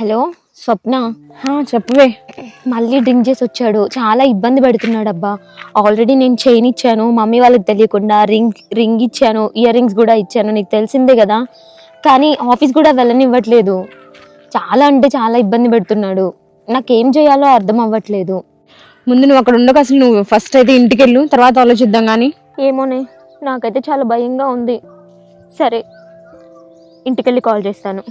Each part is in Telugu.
హలో? స్వప్న? చెప్పువే. మళ్ళీ డ్రింక్ చేసి వచ్చాడు. చాలా ఇబ్బంది పెడుతున్నాడు అబ్బా ఆల్రెడీ నేను చైన్ ఇచ్చాను. మమ్మీ వాళ్ళకి తెలియకుండా రింగ్ రింగ్ ఇచ్చాను. ఇయర్ రింగ్స్ కూడా ఇచ్చాను. నీకు తెలిసిందే కదా. కానీ ఆఫీస్ కూడా వెళ్ళనివ్వట్లేదు. చాలా అంటే చాలా ఇబ్బంది పెడుతున్నాడు. నాకేం చేయాలో అర్థం అవ్వట్లేదు. ముందు నువ్వు అక్కడ ఉండక అసలు. నువ్వు ఫస్ట్ అయితే ఇంటికి వెళ్ళు తర్వాత ఆలోచిద్దాం కానీ ఏమోనే. నాకైతే చాలా భయంగా ఉంది. సరే. ఇంటికెళ్ళి కాల్ చేస్తాను.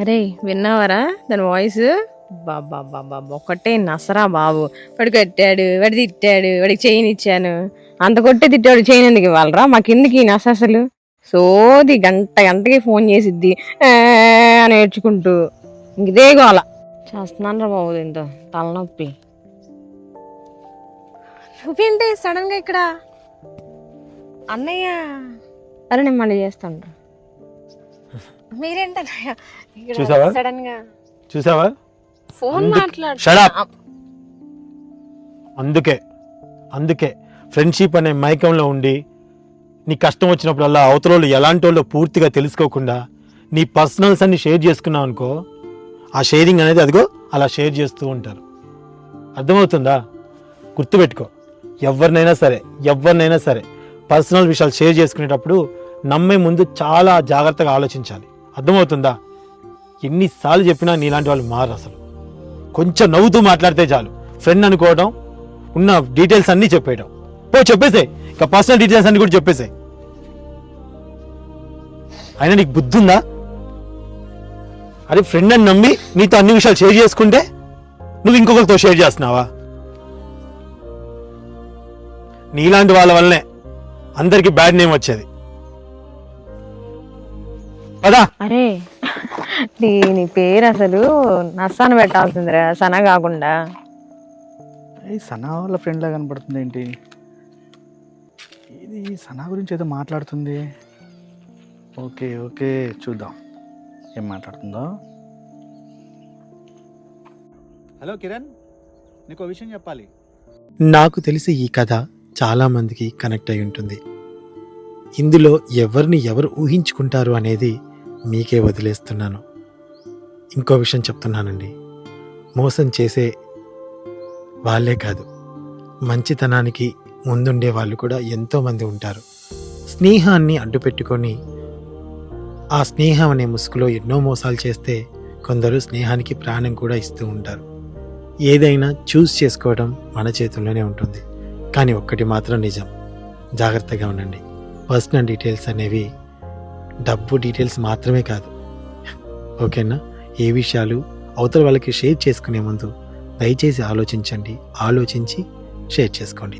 అరే విన్నావరా? దాని వాయిస్? బాబా బాబా ఒకటే నసరా బాబు. వాడు కట్టాడు వాడు తిట్టాడు వాడికి చైన్ ఇచ్చాను. అంత కొట్టే తిట్టాడు చైన్ ఎందుకు ఇవ్వాలరా? మాకు ఎందుకు ఈ నస అసలు? సోది గంట గంటకి ఫోన్ చేసిద్ది. అని ఏడ్చుకుంటూ. ఇంక ఇదే గోల. చేస్తున్నాను రా బాబు దీంతో. తలనొప్పి. నువ్వేంటి సడన్గా ఇక్కడ? అన్నయ్య. అరే నేను మళ్ళీ చేస్తాను మీరేంటన్నయ్య? చూసావా? సడన్గా చూసావా? ఫోన్ అందుకే- మాట్లాడు. Shut up. అందుకే. అందుకే. ఫ్రెండ్షిప్ అనే మైకంలో ఉండి నీ కష్టం వచ్చినప్పుడల్లా అవతల వాళ్ళు ఎలాంటి వాళ్ళు పూర్తిగా తెలుసుకోకుండా నీ పర్సనల్స్ అన్ని షేర్ చేసుకున్నావు అనుకో ఆ షేరింగ్ అనేది అదిగో అలా షేర్ చేస్తూ ఉంటారు. అర్థమవుతుందా? గుర్తుపెట్టుకో. ఎవరినైనా సరే ఎవరినైనా సరే పర్సనల్ విషయాలు షేర్ చేసుకునేటప్పుడు నమ్మే ముందు చాలా జాగ్రత్తగా ఆలోచించాలి. అర్థమవుతుందా? ఎన్నిసార్లు చెప్పినా నీలాంటి వాళ్ళు మారు అసలు. కొంచెం నవ్వుతూ మాట్లాడితే చాలు. ఫ్రెండ్ అనుకోవడం ఉన్న డీటెయిల్స్ అన్నీ చెప్పేయడం. పో చెప్పేసే ఇక పర్సనల్ డీటెయిల్స్ అన్నీ కూడా చెప్పేసే అయినా నీకు బుద్ధి ఉందా అరే ఫ్రెండ్ అని నమ్మి నీతో అన్ని విషయాలు షేర్ చేసుకుంటే నువ్వు ఇంకొకరితో షేర్ చేస్తున్నావా? నీలాంటి వాళ్ళ వల్లనే అందరికీ బ్యాడ్ నేమ్ వచ్చేది. పదా. అరే దీని పేరు అసలు నస్సాను పెట్టాల్సిందిరా సన కాకుండా. సనా వాళ్ళ ఫ్రెండ్ లా కనపడుతుంది ఏంటి? ఇది సనా గురించి ఏదో మాట్లాడుతుంది. ఓకే ఓకే చూద్దాం. ఏం మాట్లాడుతుందో? హలో కిరణ్ నీకు విషయం చెప్పాలి. నాకు తెలిసి ఈ కథ చాలా మందికి కనెక్ట్ అయి ఉంటుంది. ఇందులో ఎవరిని ఎవరు ఊహించుకుంటారు అనేది మీకే వదిలేస్తున్నాను. ఇంకో విషయం చెప్తున్నానండి. మోసం చేసే వాళ్ళే కాదు. మంచితనానికి ముందుండే వాళ్ళు కూడా ఎంతోమంది ఉంటారు. స్నేహాన్ని అడ్డుపెట్టుకొని ఆ స్నేహం అనే ముసుగులో ఎన్నో మోసాలు చేస్తే కొందరు స్నేహానికి ప్రాణం కూడా ఇస్తూ ఉంటారు. ఏదైనా చూస్ చేసుకోవడం మన చేతుల్లోనే ఉంటుంది. కానీ ఒక్కటి మాత్రం నిజం. జాగ్రత్తగా ఉండండి. పర్సనల్ డీటెయిల్స్ అనేవి డబ్బు డీటెయిల్స్ మాత్రమే కాదు. ఓకేనా? ఏ విషయాలు అవతల వాళ్ళకి షేర్ చేసుకునే ముందు దయచేసి ఆలోచించండి. ఆలోచించి షేర్ చేసుకోండి.